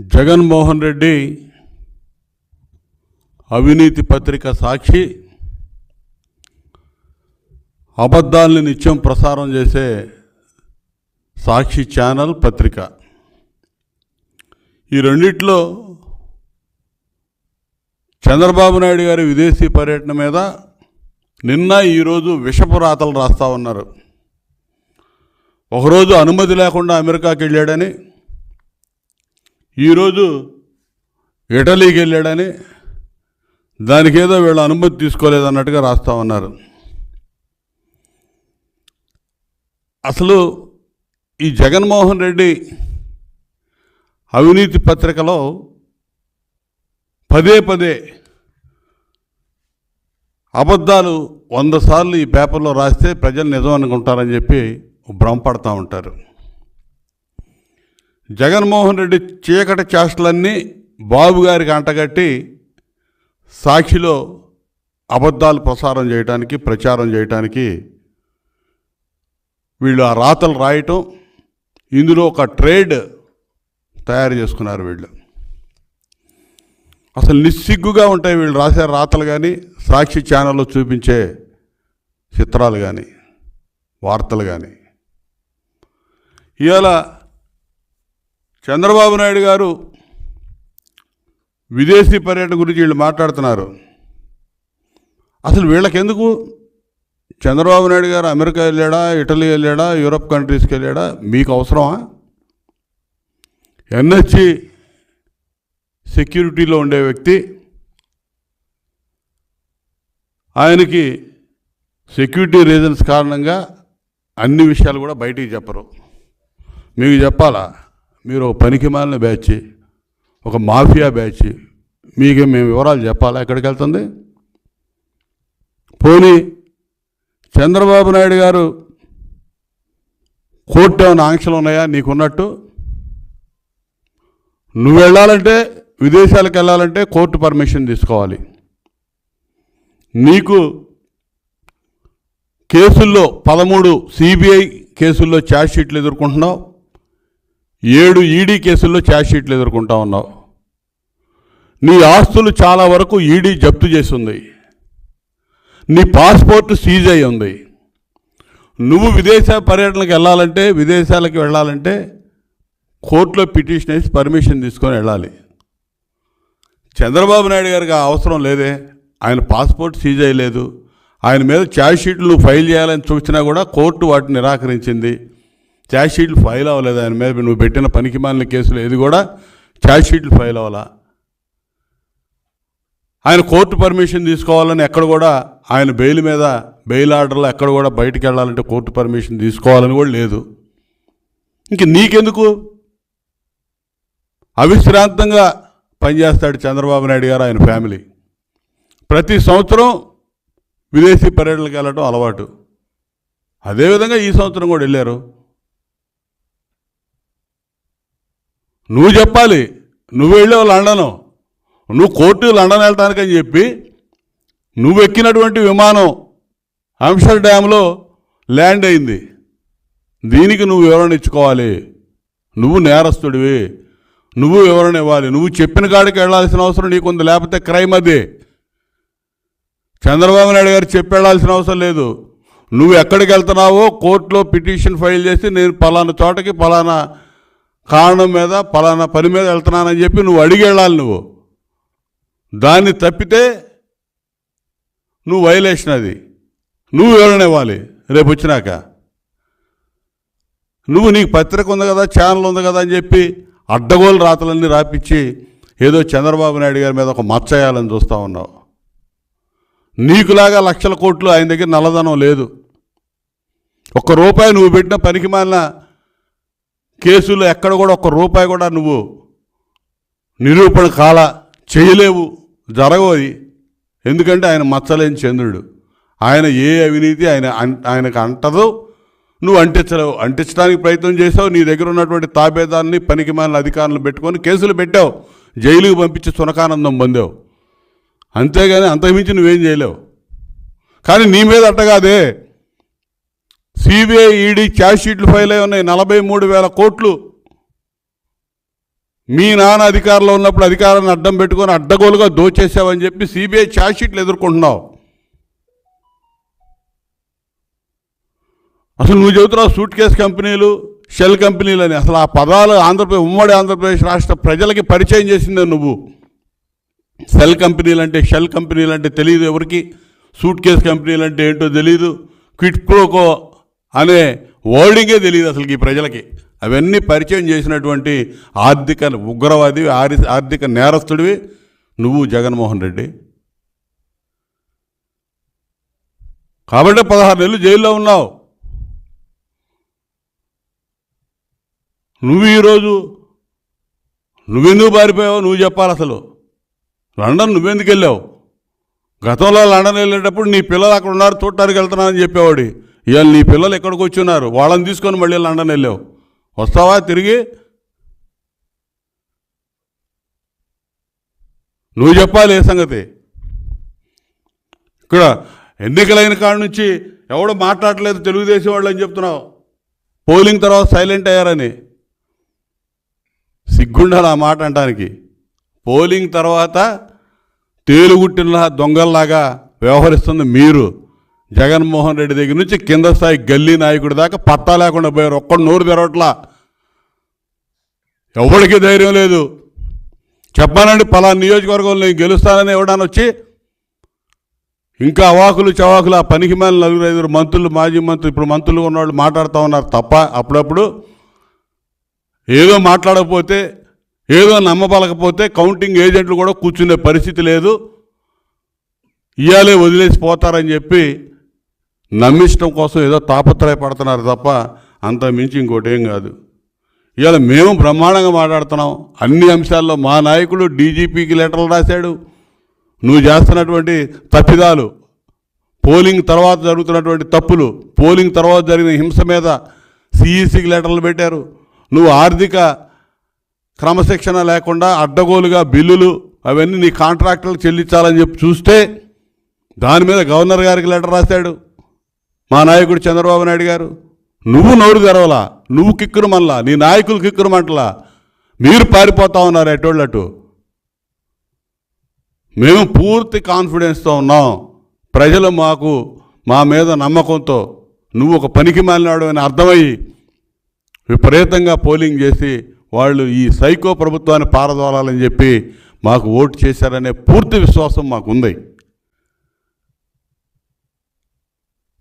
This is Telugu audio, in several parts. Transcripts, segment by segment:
జగన్మోహన్ రెడ్డి అవినీతి పత్రిక సాక్షి అబద్ధాలని నిత్యం ప్రసారం చేసే సాక్షి ఛానల్ పత్రిక. ఈ రెండిట్లో చంద్రబాబు నాయుడు గారి విదేశీ పర్యటన మీద నిన్న ఈరోజు విషపు రాతలు రాస్తా ఉన్నారు. ఒకరోజు అనుమతి లేకుండా అమెరికాకి వెళ్ళాడని ఈరోజు ఇటలీకి వెళ్ళాడని దానికి ఏదో వీళ్ళు అనుమతి తీసుకోలేదన్నట్టుగా రాస్తా ఉన్నారు. అసలు ఈ జగన్మోహన్ రెడ్డి అవినీతి పత్రికలో పదే పదే అబద్ధాలు వంద సార్లు ఈ పేపర్లో రాస్తే ప్రజలు నిజం అనుకుంటారని చెప్పి భ్రమపడతా ఉంటారు. జగన్మోహన్ రెడ్డి చీకటి చేష్టలన్నీ బాబు గారికి అంటగట్టి సాక్షిలో అబద్ధాలు ప్రసారం చేయడానికి ప్రచారం చేయడానికి వీళ్ళు ఆ రాతలు రాయటం ఇందులో ఒక ట్రేడ్ తయారు చేసుకున్నారు వీళ్ళు. అసలు నిస్సిగ్గుగా ఉంటాయి వీళ్ళు రాసే రాతలు కానీ సాక్షి ఛానల్లో చూపించే చిత్రాలు కానీ వార్తలు కానీ ఇవాళ చంద్రబాబు నాయుడు గారు విదేశీ పర్యటన గురించి వీళ్ళు మాట్లాడుతున్నారు. అసలు వీళ్ళకెందుకు? చంద్రబాబు నాయుడు గారు అమెరికా వెళ్ళాడా ఇటలీ వెళ్ళాడా యూరప్ కంట్రీస్కి వెళ్ళాడా? మీకు అవసరమా? ఎన్హెచ్సి సెక్యూరిటీలో ఉండే వ్యక్తి ఆయనకి సెక్యూరిటీ రీజన్స్ కారణంగా అన్ని విషయాలు కూడా బయటికి చెప్పరు. మీకు చెప్పాలా? మీరు ఒక పనికి మాలిన బ్యాచ్ ఒక మాఫియా బ్యాచ్ మీకు మేము వివరాలు చెప్పాలా? ఎక్కడికి వెళ్తుంది? పోనీ చంద్రబాబు నాయుడు గారు కోర్టు ఏమైనా ఆంక్షలు ఉన్నాయా? నీకున్నట్టు? నువ్వు వెళ్ళాలంటే విదేశాలకు వెళ్ళాలంటే కోర్టు పర్మిషన్ తీసుకోవాలి. నీకు కేసుల్లో పదమూడు సిబిఐ కేసుల్లో ఛార్జ్ షీట్లు ఎదుర్కొంటున్నావు. ఏడు ఈడీ కేసుల్లో ఛార్జ్షీట్లు ఎదుర్కొంటా ఉన్నావు. నీ ఆస్తులు చాలా వరకు ఈడీ జప్తు చేసింది. నీ పాస్పోర్ట్ సీజ్ అయి ఉంది. నువ్వు విదేశ పర్యటనకు వెళ్ళాలంటే విదేశాలకు వెళ్ళాలంటే కోర్టులో పిటిషన్ వేసి పర్మిషన్ తీసుకొని వెళ్ళాలి. చంద్రబాబు నాయుడు గారికి అవసరం లేదే. ఆయన పాస్పోర్ట్ సీజ్ అయ్యలేదు. ఆయన మీద ఛార్జ్ షీట్లు నువ్వు ఫైల్ చేయాలని చూసినా కూడా కోర్టు వాటిని నిరాకరించింది. ఛార్జ్షీట్లు ఫైల్ అవ్వలేదు ఆయన మీద నువ్వు పెట్టిన పనికి మాలిన కేసులు ఏది కూడా ఛార్జ్షీట్లు ఫైల్ అవ్వాలా. ఆయన కోర్టు పర్మిషన్ తీసుకోవాలని ఎక్కడ కూడా ఆయన బెయిల్ మీద బెయిల్ ఆర్డర్లో ఎక్కడ కూడా బయటికి వెళ్ళాలంటే కోర్టు పర్మిషన్ తీసుకోవాలని కూడా లేదు. ఇంక నీకెందుకు? అవిశ్రాంతంగా పనిచేస్తాడు చంద్రబాబు నాయుడు గారు ఆయన ఫ్యామిలీ. ప్రతి సంవత్సరం విదేశీ పర్యటనలకు వెళ్ళడం అలవాటు. అదేవిధంగా ఈ సంవత్సరం కూడా వెళ్ళారు. నువ్వు చెప్పాలి నువ్వు వెళ్ళావు లండను నువ్వు కోర్టు లండన్ వెళ్ళటానికని చెప్పి నువ్వు ఎక్కినటువంటి విమానం అంశర్ డ్యాంలో ల్యాండ్ అయింది. దీనికి నువ్వు వివరణ ఇచ్చుకోవాలి. నువ్వు నేరస్తుడివి. నువ్వు వివరణ ఇవ్వాలి. నువ్వు చెప్పిన కాడికి వెళ్ళాల్సిన అవసరం నీకుంది. లేకపోతే క్రైమ్ అదే. చంద్రబాబు నాయుడు గారు చెప్పి వెళ్ళాల్సిన అవసరం లేదు. నువ్వు ఎక్కడికి వెళ్తున్నావో కోర్టులో పిటిషన్ ఫైల్ చేసి నేను పలానా చోటకి పలానా కారణం మీద పలానా పని మీద వెళ్తున్నానని చెప్పి నువ్వు అడిగి వెళ్ళాలి నువ్వు. దాన్ని తప్పితే నువ్వు వైలేషన్ అది. నువ్వు వివరణ ఇవ్వాలి రేపు వచ్చినాక. నువ్వు నీకు పత్రిక ఉంది కదా ఛానల్ ఉంది కదా అని చెప్పి అడ్డగోలు రాతలన్నీ రాపిచ్చి ఏదో చంద్రబాబు నాయుడు గారి మీద ఒక మచ్చయాలని చూస్తూ ఉన్నావు. నీకులాగా లక్షల కోట్లు ఆయన దగ్గర నల్లధనం లేదు. ఒక్క రూపాయి నువ్వు పెట్టిన పనికి మాలిన కేసులో ఎక్కడ కూడా ఒక్క రూపాయి కూడా నువ్వు నిరూపణ కాల చేయలేవు. జరగవు ఎందుకంటే ఆయన మచ్చలేని చంద్రుడు. ఆయన ఏ అవినీతి ఆయన ఆయనకు అంటదో. నువ్వు అంటించలేవు. అంటించడానికి ప్రయత్నం చేసావు నీ దగ్గర ఉన్నటువంటి తాబేదాన్ని పనికి మాలిన అధికారులు పెట్టుకొని కేసులు పెట్టావు. జైలుకి పంపించి సునకానందం పొందావు. అంతేగాని అంతకుమించి నువ్వేం చేయలేవు. కానీ నీ మీద అట్టగాదే. సిబిఐ ఈడీ ఛార్జ్ షీట్లు ఫైల్ అయి ఉన్నాయి. నలభై మూడు వేల కోట్లు. మీ నాన్న అధికారంలో ఉన్నప్పుడు అధికారాన్ని అడ్డం పెట్టుకొని అడ్డగోలుగా దోచేసావని చెప్పి సిబిఐ ఛార్జ్షీట్లు ఎదుర్కొంటున్నావు. అసలు నువ్వు చెబుతున్నావు సూట్ కేస్ కంపెనీలు షెల్ కంపెనీలు అని అసలు ఆ పదాలు ఆంధ్రప్రదేశ్ ఉమ్మడి ఆంధ్రప్రదేశ్ రాష్ట్ర ప్రజలకి పరిచయం చేసిందే నువ్వు. సెల్ కంపెనీలు అంటే షెల్ కంపెనీలు అంటే తెలియదు ఎవరికి. సూట్ కేస్ కంపెనీలు అంటే ఏంటో తెలియదు క్విట్ ప్రోకో అనే వర్డింగే తెలియదు అసలు ఈ ప్రజలకి. అవన్నీ పరిచయం చేసినటువంటి ఆర్థిక ఉగ్రవాది ఆరి ఆర్థిక నేరస్తుడివి నువ్వు జగన్మోహన్ రెడ్డి. కాబట్టి పదహారు నెలలు జైల్లో ఉన్నావు. నువ్వు ఈరోజు నువ్వెందుకు పారిపోయావు నువ్వు చెప్పాలి అసలు. లండన్ నువ్వెందుకు వెళ్ళావు? గతంలో లండన్ వెళ్ళేటప్పుడు నీ పిల్లలు అక్కడ ఉన్నారు చూడటానికి వెళ్తున్నానని చెప్పేవాడి. ఇవాళ నీ పిల్లలు ఎక్కడికి వచ్చి ఉన్నారు వాళ్ళని తీసుకొని మళ్ళీ లండన్ వెళ్ళావు. వస్తావా తిరిగి? నువ్వు చెప్పాలి ఏ సంగతి? ఇక్కడ ఎన్నికలైన కాడ నుంచి ఎవడో మాట్లాడలేదు తెలుగుదేశం వాళ్ళు అని చెప్తున్నావు. పోలింగ్ తర్వాత సైలెంట్ అయ్యారని. సిగ్గుండాలి ఆ మాట అంటానికి. పోలింగ్ తర్వాత తేలుగుట్టిన దొంగల్లాగా వ్యవహరిస్తుంది మీరు. జగన్మోహన్ రెడ్డి దగ్గర నుంచి కింద స్థాయి గల్లీ నాయకుడి దాకా పట్టా లేకుండా పోయారు. ఒక్కడు నోరు తెరవట్లా. ఎవరికి ధైర్యం లేదు. చెప్పానండి పలానా నియోజకవర్గంలో నేను గెలుస్తానని ఎవడన్నా వచ్చి ఇంకా అవాకులు చవాకులు ఆ పనికి మేల నలుగురు ఐదుగురు మంత్రులు మాజీ మంత్రులు ఇప్పుడు మంత్రులు ఉన్నవాళ్ళు మాట్లాడుతూ ఉన్నారు తప్ప అప్పుడప్పుడు ఏదో మాట్లాడకపోతే ఏదో నమ్మబలకపోతే కౌంటింగ్ ఏజెంట్లు కూడా కూర్చునే పరిస్థితి లేదు. ఇవాళే వదిలేసి పోతారని చెప్పి నమ్మించడం కోసం ఏదో తాపత్రయపడుతున్నారు తప్ప అంత మించి ఇంకోటి ఏం కాదు. ఇవాళ మేము బ్రహ్మాండంగా మాట్లాడుతున్నాం. అన్ని అంశాల్లో మా నాయకుడు డీజీపీకి లెటర్లు రాశాడు. నువ్వు చేస్తున్నటువంటి తప్పిదాలు పోలింగ్ తర్వాత జరుగుతున్నటువంటి తప్పులు పోలింగ్ తర్వాత జరిగిన హింస మీద సిఈసికి లెటర్లు పెట్టారు. నువ్వు ఆర్థిక క్రమశిక్షణ లేకుండా అడ్డగోలుగా బిల్లులు అవన్నీ నీ కాంట్రాక్టర్లు చెల్లించాలని చెప్పి చూస్తే దాని మీద గవర్నర్ గారికి లెటర్ రాశాడు. మా నాయకుడు చంద్రబాబు నాయుడు గారు నువ్వు నోరు తెరవలా నువ్వు కిక్కురు మళ్ళా నీ నాయకులు కిక్కురు మంటలా మీరు పారిపోతా ఉన్నారు ఎటోళ్ళటు మేము పూర్తి కాన్ఫిడెన్స్తో ఉన్నాం. ప్రజలు మాకు మా మీద నమ్మకంతో నువ్వు ఒక పనికి మాలినాడు అని అర్థమయ్యి విపరీతంగా పోలింగ్ చేసి వాళ్ళు ఈ సైకో ప్రభుత్వాన్ని పారదోలాలని చెప్పి మాకు ఓటు చేశారనే పూర్తి విశ్వాసం మాకుంది.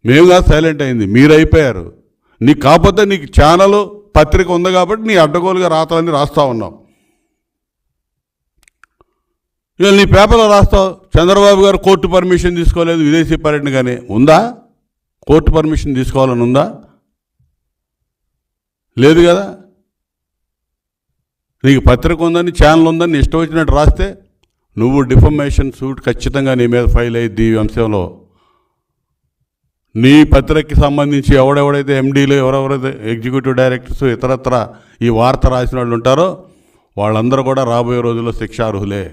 మేముగా సైలెంట్ అయింది. మీరు అయిపోయారు నీకు కాకపోతే నీకు ఛానల్ పత్రిక ఉంది కాబట్టి నీ అడ్డగోలుగా రాతలన్నీ రాస్తా ఉన్నావు ఇక నీ పేపర్లో రాస్తావు. చంద్రబాబు గారు కోర్టు పర్మిషన్ తీసుకోలేదు విదేశీ పర్యటన కానీ ఉందా? కోర్టు పర్మిషన్ తీసుకోవాలని ఉందా? లేదు కదా. నీకు పత్రిక ఉందని ఛానల్ ఉందని ఇష్టం వచ్చినట్టు రాస్తే నువ్వు డిఫర్మేషన్ సూట్ ఖచ్చితంగా నీ మీద ఫైల్ అయ్యి ఈ అంశంలో నీ పత్రికకి సంబంధించి ఎవడెవడైతే ఎండీలు ఎవరెవరైతే ఎగ్జిక్యూటివ్ డైరెక్టర్స్ ఇతరత్ర ఈ వార్త రాసిన వాళ్ళు ఉంటారో వాళ్ళందరూ కూడా రాబోయే రోజుల్లో శిక్షార్హులే.